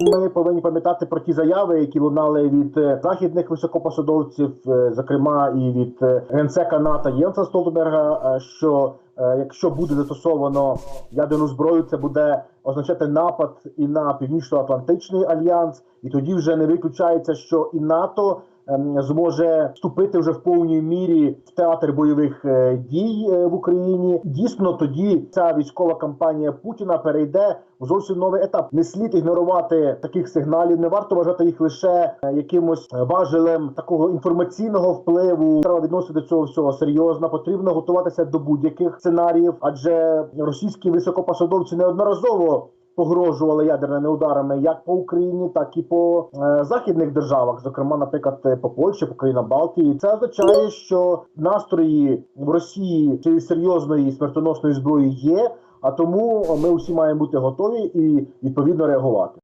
Ми повинні пам'ятати про ті заяви, які лунали від е, західних високопосадовців, е, зокрема і від генсека НАТО Єнса Столтенберга, е, що якщо буде застосовано ядерну зброю, це буде означати напад і на північно-атлантичний альянс, і тоді вже не виключається, що і НАТО зможе вступити вже в повній мірі в театр бойових е, дій е, в Україні. Дійсно, тоді ця військова кампанія Путіна перейде в зовсім новий етап. Не слід ігнорувати таких сигналів. Не варто вважати їх лише е, якимось важелем такого інформаційного впливу. Треба відносити цього всього серйозно. Потрібно готуватися до будь-яких сценаріїв, адже російські високопосадовці неодноразово погрожували ядерними ударами як по Україні, так і по е, західних державах, зокрема, наприклад, е, по Польщі, по країнам Балтії. Це означає, що настрої в Росії цієї серйозної смертоносної зброї є. А тому ми усі маємо бути готові і відповідно реагувати.